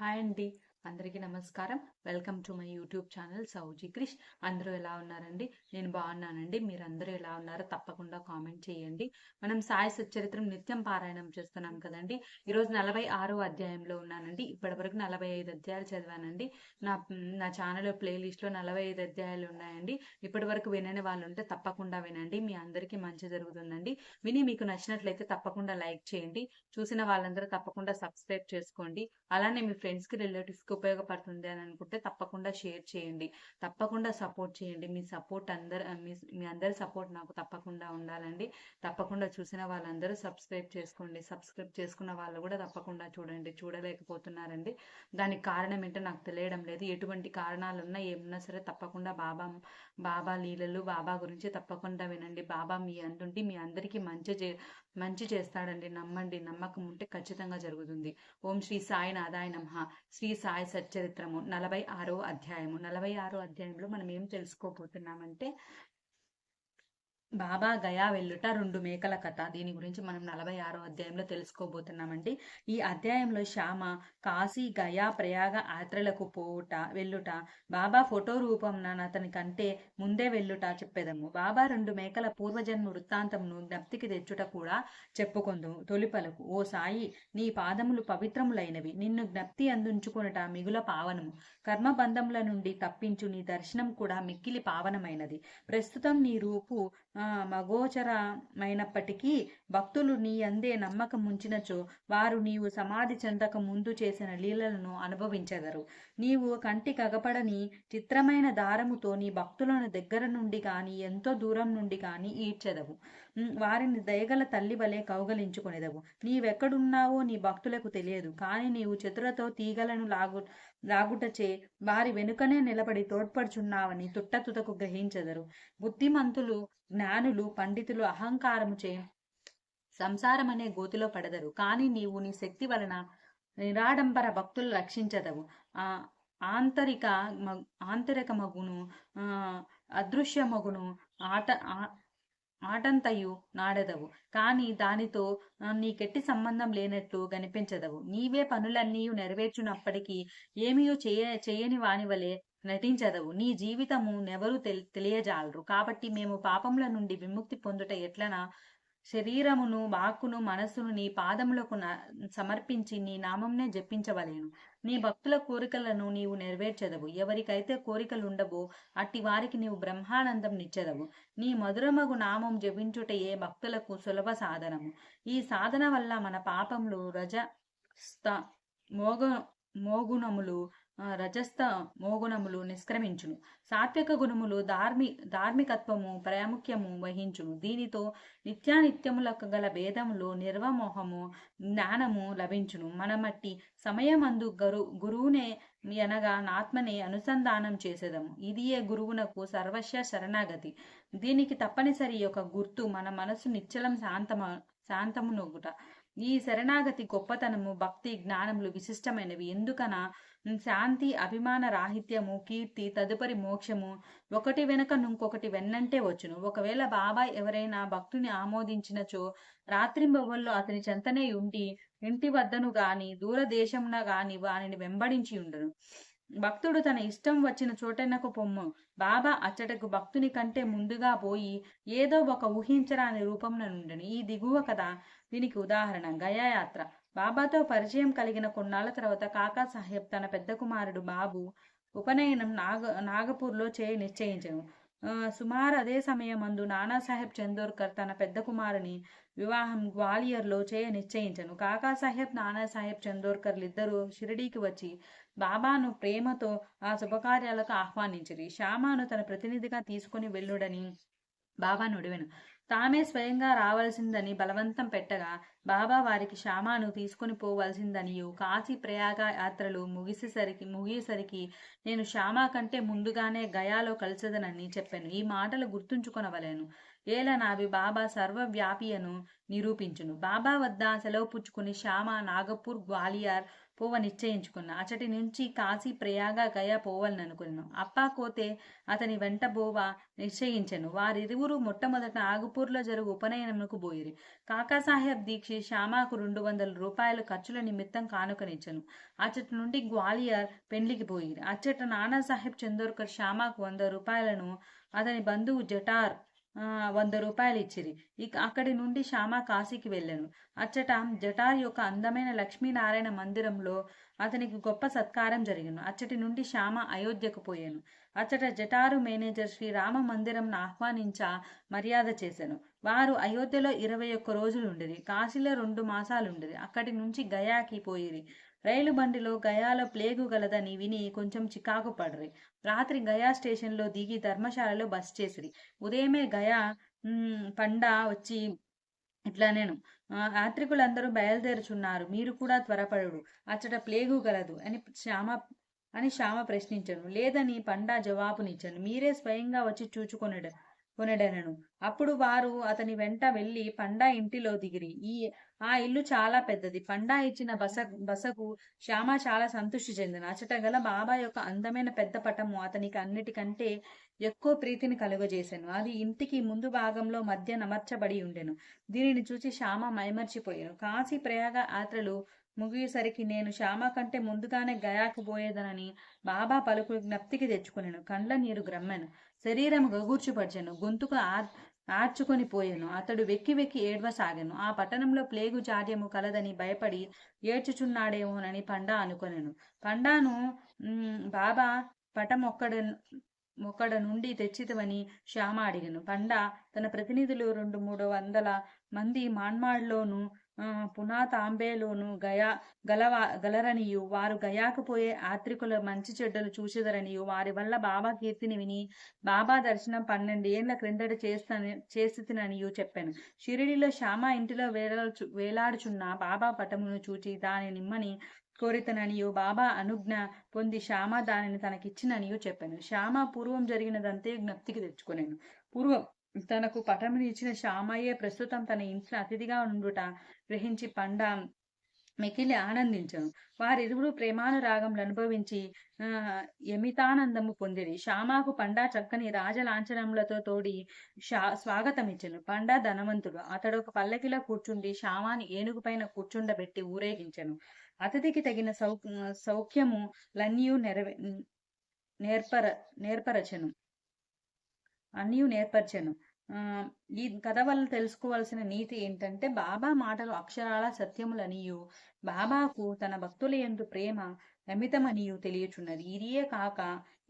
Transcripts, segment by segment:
handy అందరికీ నమస్కారం. Welcome to my YouTube channel Souji Krish అందరూ ఎలా ఉన్నారండి? నేను బాగున్నానండి. మీరు అందరూ ఎలా ఉన్నారో తప్పకుండా కామెంట్ చేయండి. మనం సాయి సచ్చరిత్రం నిత్యం పారాయణం చేస్తున్నాం కదండి. ఈరోజు నలభై ఆరో అధ్యాయంలో ఉన్నానండి. ఇప్పటి వరకు నలభై ఐదు అధ్యాయాలు చదివానండి. నా నా ఛానల్ ప్లేలిస్ట్లో నలభై ఐదు అధ్యాయాలు ఉన్నాయండి. ఇప్పటి వరకు వినని వాళ్ళు ఉంటే తప్పకుండా వినండి. మీ అందరికీ మంచి జరుగుతుందండి. విని మీకు నచ్చినట్లయితే తప్పకుండా లైక్ చేయండి. చూసిన వాళ్ళందరూ తప్పకుండా సబ్స్క్రైబ్ చేసుకోండి. అలానే మీ ఫ్రెండ్స్కి ఉపయోగపడుతుంది అని అనుకుంటే తప్పకుండా షేర్ చేయండి. తప్పకుండా సపోర్ట్ చేయండి. మీ సపోర్ట్ అందరు మీ మీ అందరి సపోర్ట్ నాకు తప్పకుండా ఉండాలండి. తప్పకుండా చూసిన వాళ్ళందరూ సబ్స్క్రైబ్ చేసుకోండి. సబ్స్క్రైబ్ చేసుకున్న వాళ్ళు కూడా తప్పకుండా చూడండి. చూడలేకపోతున్నారండి. దానికి కారణం ఏంటో నాకు తెలియడం లేదు. ఎటువంటి కారణాలు ఉన్నా ఏమున్నా సరే తప్పకుండా బాబా బాబా లీలలు బాబా గురించి తప్పకుండా వినండి. బాబా మీ అందుండి మీ అందరికీ మంచి చే మంచి చేస్తాడండి నమ్మండి. నమ్మకం ఉంటే ఖచ్చితంగా జరుగుతుంది. ఓం శ్రీ సాయి నాదాయ నమః. శ్రీ సాయి సచ్చరిత్రము నలభై ఆరో అధ్యాయము. నలభై ఆరో అధ్యాయంలో మనం ఏం తెలుసుకోబోతున్నామంటే బాబా గయా వెళ్ళుట రెండు మేకల కథ. దీని గురించి మనం నలభై ఆరో అధ్యాయంలో తెలుసుకోబోతున్నామండి. ఈ అధ్యాయంలో శ్యామ కాశీ గయా ప్రయాగ యాత్రలకు పోవుట వెళ్ళుట బాబా ఫోటో రూపంన అతని కంటే ముందే వెళ్ళుట చెప్పేదము. బాబా రెండు మేకల పూర్వజన్మ వృత్తాంతమును జ్ఞప్తికి తెచ్చుట కూడా చెప్పుకొందు తొలిపలకు ఓ సాయి నీ పాదములు పవిత్రములైనవి. నిన్ను జ్ఞప్తి అందించుకొనుట మిగుల పావనము. కర్మబంధముల నుండి తప్పించు నీ దర్శనం కూడా మిక్కిలి పావనమైనది. ప్రస్తుతం నీ రూపు మగోచరమైనప్పటికీ భక్తులు నీ అందే నమ్మకం ఉంచినచో వారు నీవు సమాధి చెందక ముందు చేసిన లీలలను అనుభవించెదరు. నీవు కంటి కగపడని చిత్రమైన దారముతో నీ భక్తులను దగ్గర నుండి కానీ ఎంతో దూరం నుండి కానీ ఈడ్చెదవు. వారిని దయగల తల్లి వలె కౌగలించుకునేదవు. నీవెక్కడున్నావో నీ భక్తులకు తెలియదు. కానీ నీవు చేతులతో తీగలను లాగు లాగుటచే వారి వెనుకనే నిలబడి తోడ్పడుచున్నావని తుట్టతుతకు గ్రహించెదరు. బుద్ధిమంతులు జ్ఞానులు పండితులు అహంకారము చే సంసారం అనే గోతిలో పడదరు. కానీ నీవు నీ శక్తి వలన నిరాడంబర భక్తులు రక్షించదవు. ఆ ఆంతరిక ఆంతరిక మగును అదృశ్య మగును ఆట ఆటంతయు నాడదవు. కానీ దానితో నీకెట్టి సంబంధం లేనట్లు కనిపించదవు నీవే పనులన్నీ నెరవేర్చున్నప్పటికీ ఏమీయో చేయ చేయని వాని వలె నటించదవు. నీ జీవితము నెవరు తెలియజాలరు. కాబట్టి మేము పాపముల నుండి విముక్తి పొందుట ఎట్లనా? శరీరమును వాక్కును మనస్సును నీ పాదములకు సమర్పించి నీ నామంనే జపించవలేను. నీ భక్తుల కోరికలను నీవు నెరవేర్చదవు. ఎవరికైతే కోరికలు ఉండవో అట్టి వారికి నీవు బ్రహ్మానందం నిచ్చెదవు. నీ మధురమగు నామం జపించుటయే భక్తులకు సులభ సాధనము. ఈ సాధన వల్ల మన పాపములు రజ మోగ మోగుణములు రజస్థ మోగుణములు నిష్క్రమించును. సాత్విక గుణములు ధార్మి ధార్మికత్వము ప్రాముఖ్యము వహించును. దీనితో నిత్యానిత్యములకు గల భేదములు నిర్వమోహము జ్ఞానము లభించును. మనమట్టి సమయమందు గరు గురువునే అనగా నాత్మనే అనుసంధానం చేసేదము. ఇదియే గురువునకు సర్వస్వ శరణాగతి. దీనికి తప్పనిసరి ఒక గుర్తు మన మనసు నిశ్చలం శాంతమ శాంతమునొగుట. ఈ శరణాగతి గొప్పతనము భక్తి జ్ఞానములు విశిష్టమైనవి. ఎందుకన? శాంతి అభిమాన రాహిత్యము కీర్తి తదుపరి మోక్షము ఒకటి వెనుక ఇంకొకటి వెన్నంటే వచ్చును. ఒకవేళ బాబా ఎవరైనా భక్తుని ఆమోదించినచో రాత్రింబవల్లో అతని చెంతనే ఉండి ఇంటి వద్దను గాని దూరదేశమున గాని వానిని వెంబడించి ఉండను. భక్తుడు తన ఇష్టం వచ్చిన చోటనకు పొమ్ము. బాబా అచ్చటకు భక్తుని కంటే ముందుగా పోయి ఏదో ఒక ఊహించరాని రూపంలో నుండిని. ఈ దిగువ కథ దీనికి ఉదాహరణ. గయాయాత్ర. బాబాతో పరిచయం కలిగిన కొన్నాళ్ళ తర్వాత కాకా సాహెబ్ తన పెద్ద కుమారుడు బాబు ఉపనయనం నాగ నాగపూర్లో చేయి నిశ్చయించను. సుమారు అదే సమయమందు నానాసాహెబ్ చందోర్కర్ తన పెద్ద కుమారుని వివాహం గ్వాలియర్లో చేయ నిశ్చయించను. కాకాసాహెబ్ నానాసాహెబ్ చందోర్కర్ ఇద్దరు షిరిడీకి వచ్చి బాబాను ప్రేమతో ఆ శుభకార్యాలకు ఆహ్వానించిరి. శ్యామాను తన ప్రతినిధిగా తీసుకుని వెళ్ళుడని బాబా నుడివెను తామే స్వయంగా రావలసిందని బలవంతం పెట్టగా బాబా వారికి శ్యామాను తీసుకుని పోవలసిందనియు కాశీ ప్రయాగ యాత్రలు ముగిసేసరికి ముగిసేసరికి నేను శ్యామా కంటే ముందుగానే గయాలో కలిసదనని చెప్పాను. ఈ మాటలు గుర్తుంచుకొనవలేను. ఏలనావి బాబా సర్వవ్యాపియను నిరూపించును. బాబా వద్ద సెలవు పుచ్చుకుని శ్యామ నాగపూర్ గ్వాలియర్ పోవ నిశ్చయించుకున్న అచటి నుంచి కాశీ ప్రయాగ పోవాలని అనుకున్నాను అప్పా కోతే అతని వెంట బోవ నిశ్చయించను. వారిరువురు మొట్టమొదట ఆగుపూర్లో జరుగు ఉపనయనమునకు పోయిరి కాకాసాహెబ్ దీక్షి శ్యామాకు రెండు వందల రూపాయల ఖర్చుల నిమిత్తం కానుకనిచ్చను. అచ్చటి నుండి గ్వాలియర్ పెండ్లికి పోయిరి అచ్చట నానాసాహెబ్ చందోర్కర్ శ్యామాకు వంద రూపాయలను అతని బంధువు జటార్ వంద రూపాయలు ఇచ్చిరి. ఇక అక్కడి నుండి శ్యామ కాశీకి వెళ్ళాను. అచ్చట జటార్ యొక్క అందమైన లక్ష్మీనారాయణ మందిరంలో అతనికి గొప్ప సత్కారం జరిగిను. అచ్చటి నుండి శ్యామ అయోధ్యకు పోయాను. అచ్చట జటారు మేనేజర్ శ్రీ రామ మందిరంను ఆహ్వానించా మర్యాద చేశాను వారు అయోధ్యలో ఇరవై ఒక్క రోజులు ఉండేది కాశీలో రెండు మాసాలు ఉండేది అక్కడి నుంచి గయాకి పోయిరి. రైలు బండిలో గయాలో ప్లేగు గలదని విని కొంచెం చికాకు పడరి. రాత్రి గయా స్టేషన్లో దిగి ధర్మశాలలో బస్ చేసిరి. ఉదయమే గయా పండా వచ్చి ఇట్లా నేను. యాత్రికులందరూ బయలుదేరుచున్నారు. మీరు కూడా త్వరపడుడు అచ్చట ప్లేగు గలదు అని శ్యామ అని శ్యామ ప్రశ్నించను. లేదని పండా జవాబునిచ్చాను. మీరే స్వయంగా వచ్చి చూచుకొనడం. కొనడనను. అప్పుడు వారు అతని వెంట వెళ్ళి పండా ఇంటిలో దిగిరి. ఈ ఆ ఇల్లు చాలా పెద్దది. పండా ఇచ్చిన బస బసకు శ్యామ చాలా సంతృష్టి చెందిన అచట గల బాబా యొక్క అందమైన పెద్ద పటము అతనికి అన్నిటికంటే ఎక్కువ ప్రీతిని కలుగజేశాను అది ఇంటికి ముందు భాగంలో మధ్య నమర్చబడి ఉండెను. దీనిని చూసి శ్యామ మైమర్చిపోయాను. కాశీ ప్రయాగ యాత్రలు ముగిసరికి నేను శ్యామ కంటే ముందుగానే గయాకు పోయేదనని బాబా పలుకు జ్ఞప్తికి తెచ్చుకునేను. కండ్ల నీరు గ్రమ్మెను. శరీరం గగూర్చుపరిచాను. గొంతుకు ఆర్ ఆర్చుకొని పోయాను. అతడు వెక్కి వెక్కి ఏడ్వసాగాను. ఆ పట్టణంలో ప్లేగు జాడ్యము కలదని భయపడి ఏడ్చుచున్నాడేమోనని పండా అనుకొనెను. పండాను బాబా పటం ఒక్కడ ఒక్కడ నుండి తెచ్చితవని శ్యామ అడిగాను. పండా తన ప్రతినిధులు రెండు మూడు వందల మంది మాన్మాడ్లోను పునాతాంబేలోను గయా గలవా గలరనియు. వారు గయాకు పోయే మంచి చెడ్డలు చూచెదరనియు. వారి వల్ల బాబా కీర్తిని విని బాబా దర్శనం పన్నెండు ఏళ్ళ క్రిందట చేస్తాను చేస్తుననియు చెప్పాను. షిరిడిలో శ్యామ ఇంటిలో వేలాడుచు వేలాడుచున్న బాబా పటమును చూచి దాని నిమ్మని కోరితననియు. బాబా అనుజ్ఞ పొంది శ్యామ దానిని తనకిచ్చిననియు చెప్పాను. శ్యామ పూర్వం జరిగినదంతే జ్ఞప్తికి తెచ్చుకునేను. పూర్వం తనకు పటమును ఇచ్చిన శ్యామయ్యే ప్రస్తుతం తన ఇంట్లో అతిథిగా ఉండుట గ్రహించి పండ మికిలి ఆనందించను. వారిరువురు ప్రేమానురాగములు అనుభవించి యమితానందము పొందిరి. శ్యామాకు పండా చక్కని రాజలాంఛనములతో తోడి షా స్వాగతమిచ్చెను. పండా ధనవంతుడు. అతడు ఒక పల్లకిలో కూర్చుండి శ్యామాని ఏనుగుపైన కూర్చుండబెట్టి ఊరేగించను. అతిథికి తగిన సౌ సౌఖ్యము లన్యు నెరవే నేర్పర నేర్పరచను. అన్నీ నేర్పరిచాను ఈ కథ వల్ల తెలుసుకోవాల్సిన నీతి ఏంటంటే బాబా మాటలు అక్షరాల సత్యములనియు బాబాకు తన భక్తుల యందు ప్రేమ అమితమనియు తెలియచున్నది. ఇదియే కాక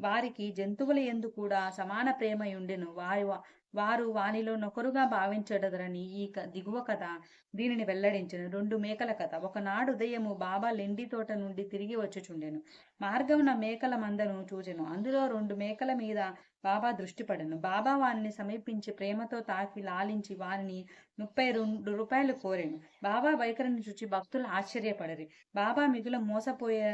వారికి జంతువుల యందు కూడా సమాన ప్రేమ ఉండెను వారి వారు వానిలో నొకరుగా భావించడదరని ఈ దిగువ కథ దీనిని వెల్లడించను. రెండు మేకల కథ. ఒకనాడు ఉదయము బాబా లెండి తోట నుండి తిరిగి వచ్చుచుండెను. మార్గమున మేకల మందను చూచెను. అందులో రెండు మేకల మీద బాబా దృష్టిపడను బాబా వారిని సమీపించి ప్రేమతో తాకి లాలించి వారిని ముప్పై రెండు రూపాయలు కోరాను. బాబా వైఖరిని చూచి భక్తులు ఆశ్చర్యపడరి. బాబా మిగుల మోసపోయే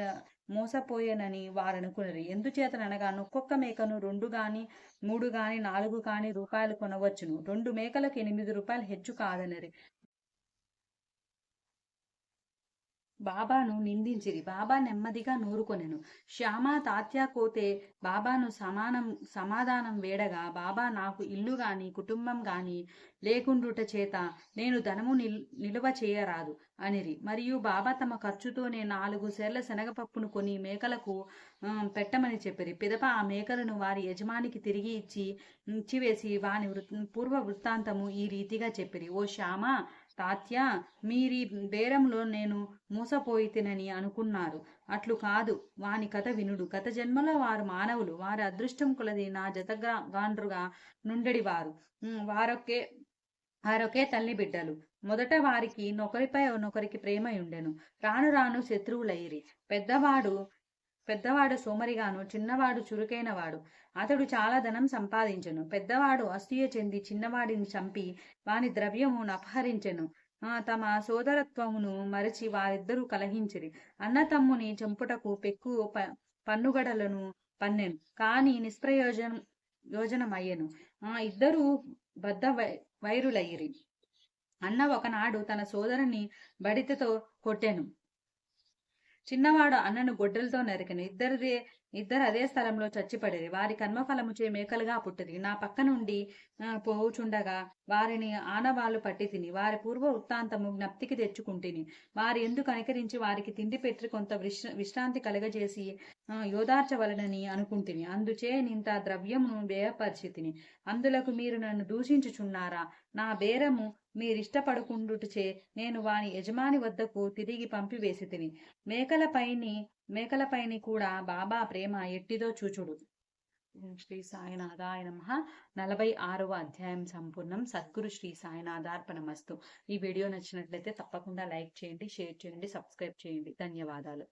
మోసపోయేనని వారు అనుకున్నారు ఎందుచేతనగా ఒక్కొక్క మేకను రెండు గాని మూడు గాని నాలుగు గాని రూపాయలు కొనవచ్చును. రెండు మేకలకు ఎనిమిది రూపాయలు హెచ్చు కాదనరు. బాబాను నిందించిరి. బాబా నెమ్మదిగా నూరుకొనెను. శ్యామ తాత్యా కోతే బాబాను సమానం సమాధానం వేడగా బాబా నాకు ఇల్లు గాని కుటుంబం గాని లేకుండుట చేత నేను ధనము నిల్ నిలువ చేయరాదు అనిరి. మరియు బాబా తమ ఖర్చుతోనే నాలుగు సెర్ల శనగపప్పును కొని మేకలకు పెట్టమని చెప్పిరి. పిదప ఆ మేకలను వారి యజమానికి తిరిగి ఇచ్చి ఇచ్చివేసి వాని వృత్ పూర్వ వృత్తాంతము ఈ రీతిగా చెప్పిరి. ఓ శ్యామ తాత్య మీరీ బేరంలో నేను మోసపోయితినని అనుకున్నారు. అట్లు కాదు వాని కథ వినుడు. గత జన్మలో వారు మానవులు. వారి అదృష్టం కులది నా జతగా గాండ్రుగా నుండెడివారు వారొకే వారొకే తల్లి బిడ్డలు. మొదట వారికి నొకరిపై నొకరికి ప్రేమ ఉండెను రాను రాను శత్రువులయ్యిరి. పెద్దవాడు పెద్దవాడు సోమరిగాను చిన్నవాడు చురుకైనవాడు. అతడు చాలా ధనం సంపాదించెను. పెద్దవాడు అసూయ చెంది చిన్నవాడిని చంపి వాని ద్రవ్యమును అపహరించెను. ఆ, తమ సోదరత్వమును మరచి వారిద్దరూ కలహించిరి. అన్న తమ్ముని చంపుటకు పెక్కు ప- పన్నుగడలను పన్నెను. కాని నిష్ప్రయోజనం యోజనమయ్యను. ఆ ఇద్దరు బద్ద వై వైరులయ్యిరి. అన్న ఒకనాడు తన సోదరుని బడితతో కొట్టెను. చిన్నవాడు అన్నను గొడ్డలతో నరికెను ఇద్దరి ఇద్దరు అదే స్థలంలో చచ్చిపడిరి వారి కర్మఫలముచే మేకలుగా పుట్టిరి నా పక్క నుండి పోవుచుండగా వారిని ఆనవాళ్ళు పట్టి తిని వారి పూర్వ వృత్తాంతము జ్ఞప్తికి తెచ్చుకుంటుని. వారి ఎందుకు అనుకరించి వారికి తిండి పెట్టి కొంత విశ్రాంతి కలగజేసి యోదార్చవలనని అనుకుంటుని. అందుచే నింత ద్రవ్యమును వ్యయపరిచితిని. అందులకు మీరు నన్ను దూషించుచున్నారా? నా బేరము మీరిష్టపడుకుండుటచే నేను వాని యజమాని వద్దకు తిరిగి పంపివేసి తిని మేకలపైని మేకలపైని కూడా బాబా ప్రేమ ఎట్టిదో చూచుడు. శ్రీ సాయినాథాయ నమ నలభై ఆరవ అధ్యాయం సంపూర్ణం. సద్గురు శ్రీ సాయినాథార్పణమస్తు. ఈ వీడియో నచ్చినట్లయితే తప్పకుండా లైక్ చేయండి షేర్ చేయండి సబ్స్క్రైబ్ చేయండి. ధన్యవాదాలు.